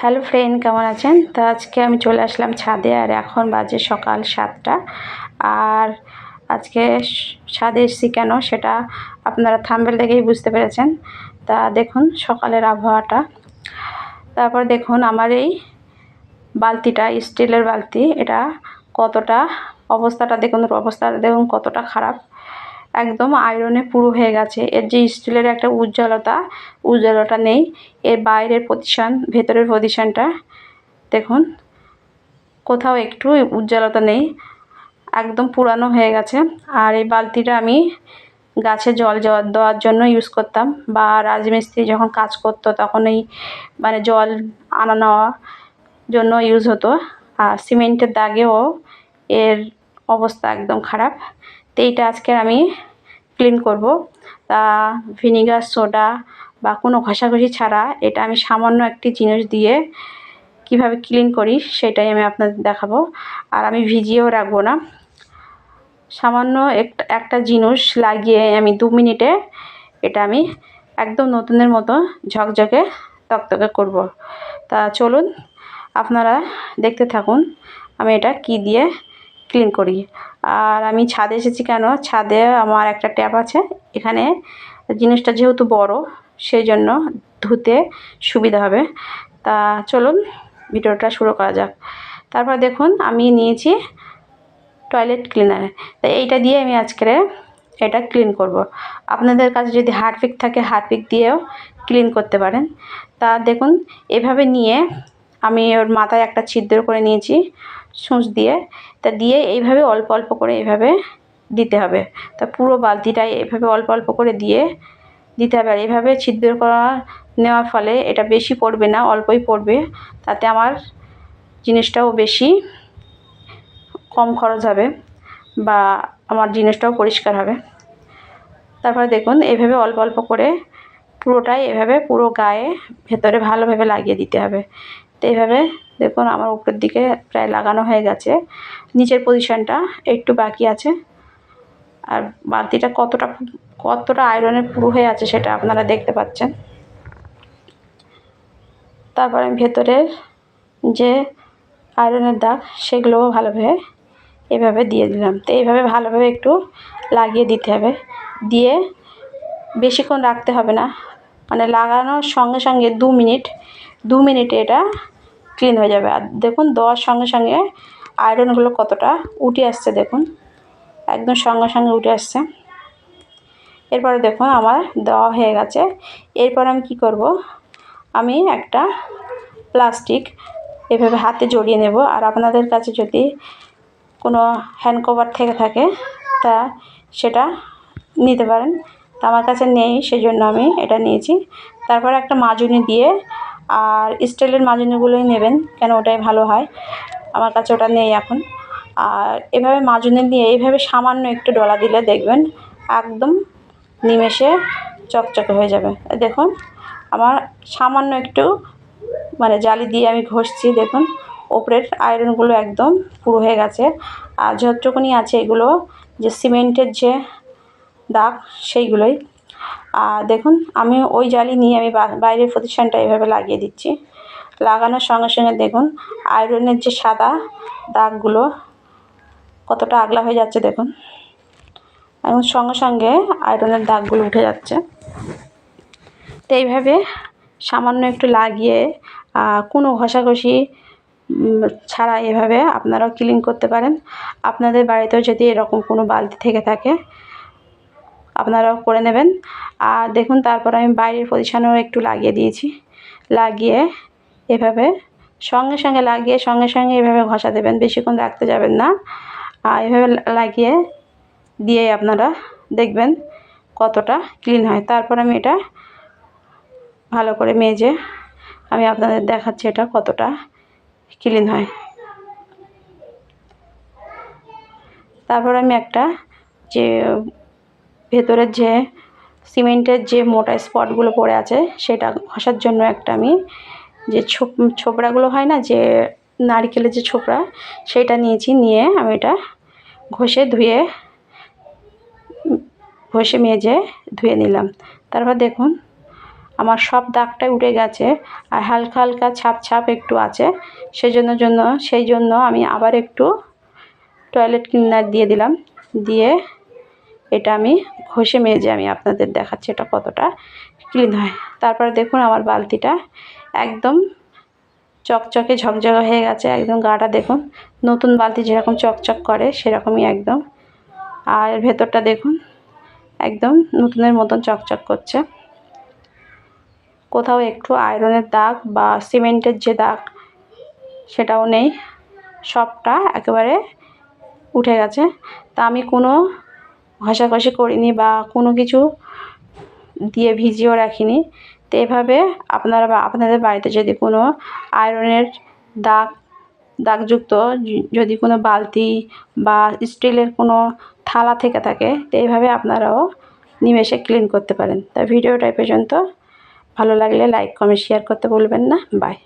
Hello friend, কেমন আছেন? তো আজকে আমি চলে আসলাম ছাদে, আর এখন বাজে সকাল সাতটা। আর আজকে ছাদে এসেছি কেন সেটা আপনারা থাম্বেল দেখেই বুঝতে পেরেছেন। তা দেখুন সকালের আবহাওয়াটা। তারপর দেখুন আমার এই বালতিটা, স্টিলের বালতি, এটা কতটা অবস্থাটা দেখুন অবস্থাটা দেখুন কতটা খারাপ। একদম আয়রনে পুরো হয়ে গেছে। এর যে স্টিলের একটা উজ্জ্বলতা উজ্জ্বলতা নেই। এর বাইরের পজিশন ভেতরের পজিশনটা দেখুন, কোথাও একটু উজ্জ্বলতা নেই। একদম পুরানো হয়ে গেছে। আর এই বালতিটা আমি গাছে জল জল দেওয়ার জন্য ইউজ করতাম বা রাজমিস্ত্রি যখন কাজ করতো তখন এই মানে জল আনা, নেওয়া জন্য ইউজ হতো। আর সিমেন্টের দাগেও এর অবস্থা একদম খারাপ। তো এইটা আজকে আমি ক্লিন করব। তা ভিনিগার সোডা বা কোনো ঘষাঘষি ছাড়া এটা আমি সামান্য একটি জিনিস দিয়ে কীভাবে ক্লিন করি সেটাই আমি আপনাদের দেখাবো। আর আমি ভিজিয়েও রাখব না। সামান্য একটা একটা জিনিস লাগিয়ে আমি দু মিনিটে এটা আমি একদম নতুনের মতো ঝকঝকে তকতকে করব। তা চলুন, আপনারা দেখতে থাকুন আমি এটা কি দিয়ে ক্লিন করি। আর আমি ছাদে এসেছি কেন? ছাদে আমার একটা ট্যাপ আছে। এখানে জিনিসটা যেহেতু বড় সেই জন্য ধুতে সুবিধা হবে। তা চলুন, ভিডিওটা শুরু করা যাক। তারপর দেখুন, আমি নিয়েছি টয়লেট ক্লিনার তো এইটা দিয়ে আমি আজকে এটা ক্লিন করব। আপনাদের কাছে যদি হারপিক থাকে, হারপিক দিয়েও ক্লিন করতে পারেন। তা দেখুন, এভাবে নিয়ে আমি ওর মাথায় একটা ছিদ্র করে নিয়েছি। সূচ দিয়ে, তা দিয়ে এইভাবে অল্প অল্প করে এইভাবে দিতে হবে। তা পুরো বালতিটাই এভাবে অল্প অল্প করে দিয়ে দিতে হবে। আর এভাবে ছিদ্র করা, নেওয়ার ফলে এটা বেশি পড়বে না, অল্পই পড়বে। তাতে আমার জিনিসটাও বেশি কম খরচ হবে বা আমার জিনিসটাও পরিষ্কার হবে। তারপরে দেখুন এভাবে অল্প অল্প করে পুরোটাই এভাবে পুরো গায়ে ভেতরে ভালোভাবে লাগিয়ে দিতে হবে। তো এইভাবে দেখুন, আমার উপরের দিকে প্রায় লাগানো হয়ে গেছে। নিচের পজিশনটা একটু বাকি আছে। আর বালতিটা কতটা কতটা আয়রনের পুরো হয়ে আছে সেটা আপনারা দেখতে পাচ্ছেন। তারপর আমি ভেতরের যে আয়রনের দাগ, সেগুলোও ভালোভাবে এভাবে দিয়ে দিলাম। তো এইভাবে ভালোভাবে একটু লাগিয়ে দিতে হবে। দিয়ে বেশিক্ষণ রাখতে হবে না। মানে লাগানোর সঙ্গে সঙ্গে দু মিনিট, দু মিনিটে এটা ক্লিন হয়ে যাবে। আর দেখুন, দেওয়ার সঙ্গে সঙ্গে আয়রনগুলো কতটা উঠে আসছে দেখুন। একদম সঙ্গে সঙ্গে উঠে আসছে। এরপরে দেখুন, আমার দেওয়া হয়ে গেছে। এরপর আমি কি করব? আমি একটা প্লাস্টিক এভাবে হাতে জড়িয়ে নেব। আর আপনাদের কাছে যদি কোনো হ্যান্ড কভার থেকে থাকে, তা সেটা নিতে পারেন। তা আমার কাছে নেই সেই জন্য আমি এটা নিয়েছি। তারপর একটা মাজুনি দিয়ে আর স্টিলের মাজুনিগুলোই নেবেন কেন ওটাই ভালো হয়। আমার কাছে ওটা নেই এখন। আর এভাবে মাজুনি দিয়ে এইভাবে সামান্য একটু ডলা দিলে দেখবেন একদম নিমেষে চকচকে হয়ে যাবে। দেখুন, আমার সামান্য একটু মানে জালি দিয়ে আমি ঘষছি, দেখুন, ওপরের আয়রনগুলো একদম পুরো হয়ে গেছে। আর যতটুকুনি আছে এগুলো, যে সিমেন্টের যে দাগ, সেইগুলোই দেখুন, আমি ওই জালি নিয়ে আমি বাইরের প্রতিষ্ঠানটা এভাবে লাগিয়ে দিচ্ছি। লাগানোর সঙ্গে সঙ্গে দেখুন আয়রনের যে সাদা দাগগুলো কতটা আগলা হয়ে যাচ্ছে দেখুন। এবং সঙ্গে সঙ্গে আয়রনের দাগগুলো উঠে যাচ্ছে। তো এইভাবে সামান্য একটু লাগিয়ে কোনো ঘষাঘষি ছাড়া এভাবে আপনারাও ক্লিন করতে পারেন। আপনাদের বাড়িতেও যদি এরকম কোনো বালতি থেকে থাকে আপনারাও করে নেবেন। আর দেখুন, তারপর আমি বাইরের পজিশনেও একটু লাগিয়ে দিয়েছি। লাগিয়ে এভাবে, সঙ্গে সঙ্গে লাগিয়ে, সঙ্গে সঙ্গে এভাবে ঘষা দেবেন, বেশিক্ষণ রাখতে যাবেন না। আর এভাবে লাগিয়ে দিয়ে আপনারা দেখবেন কতটা ক্লিন হয়। তারপর আমি এটা ভালো করে মেজে আমি আপনাদের দেখাচ্ছি এটা কতটা ক্লিন হয়। তারপর আমি একটা যে ভেতরের যে সিমেন্টের যে মোটা স্পটগুলো পড়ে আছে, সেটা ঘষার জন্য একটা আমি যে ছোপ ছোবড়াগুলো হয় না, যে নারকেলের যে ছোবড়া সেটা নিয়েছি, নিয়ে আমি এটা ঘষে ধুয়ে, ঘষে মেজে ধুয়ে নিলাম। তারপর দেখুন, আমার সব দাগটাই উঠে গেছে, আর হালকা হালকা ছাপ ছাপ একটু আছে। সেই জন্য জন্য সেই জন্য আমি আবার একটু টয়লেট ক্লিনার দিয়ে দিলাম। দিয়ে এটা আমি ঘষে মেজে আমি আপনাদের দেখাচ্ছি এটা কতটা ক্লিন হয়। তারপরে দেখুন আমার বালতিটা একদম চকচকে ঝকঝকে হয়ে গেছে, একদম গাটা দেখুন। নতুন বালতি যেরকম চকচক করে সেরকমই একদম। আর ভেতরটা দেখুন, একদম নতুনের মতন চকচক করছে। কোথাও একটু আয়রনের দাগ বা সিমেন্টের যে দাগ সেটাও নেই। সবটা একেবারে উঠে গেছে। তা আমি কোনো ঘষাঘষি করিনি বা কোনো কিছু দিয়ে ভিজিয়েও রাখিনি। তো এভাবে আপনারা বা আপনাদের বাড়িতে যদি কোনো আয়রনের দাগ, দাগযুক্ত যদি কোনো বালতি বা স্টিলের কোনো থালা থেকে থাকে, তো এইভাবে আপনারাও নিমেষে ক্লিন করতে পারেন। তা ভিডিওটা এ পর্যন্ত। ভালো লাগলে লাইক, কমেন্ট, শেয়ার করতে বলবেন না। বাই।